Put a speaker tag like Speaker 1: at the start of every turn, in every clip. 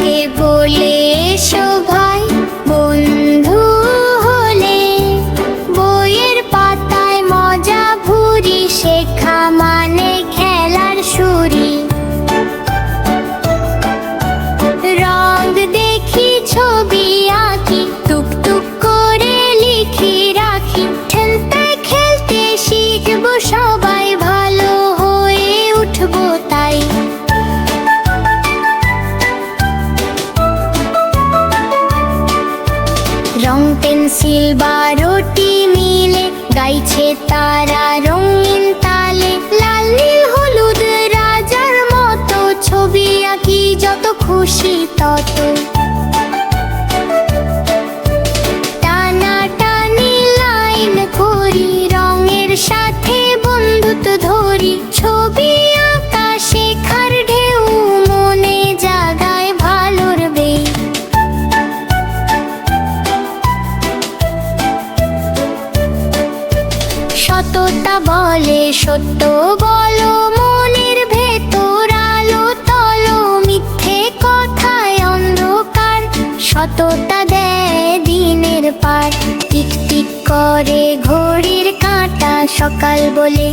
Speaker 1: তাকে বলে শোভাই বন্ধু হলে বইয়ের পাতায় মজা ভুরি, শেখা মানে খেলার সুরি। রং দেখি, ছবি আঁকি, টুকটুক করে লিখি। রং পেন্সিল বা বারোটি মিলে, গাইছে তারা রঙিন তালে। লাল, নীল, হলুদ রাজার মতো ছবি আঁকি, যত খুশি তত। সততা বলে, সত্য বলো, মনের ভেতর আলো তল, মিথ্যে কথায় অন্ধকার, সততা দেয় দিনের পার। টিক টিক করে ঘড়ির কাঁটা, সকাল বলে,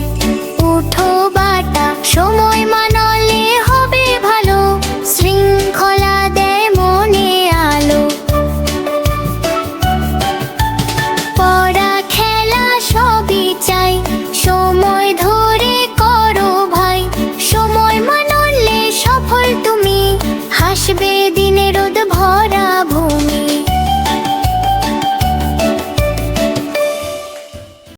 Speaker 1: উঠো বাটা, সময় দিনে রোদ ভরা ভূমি।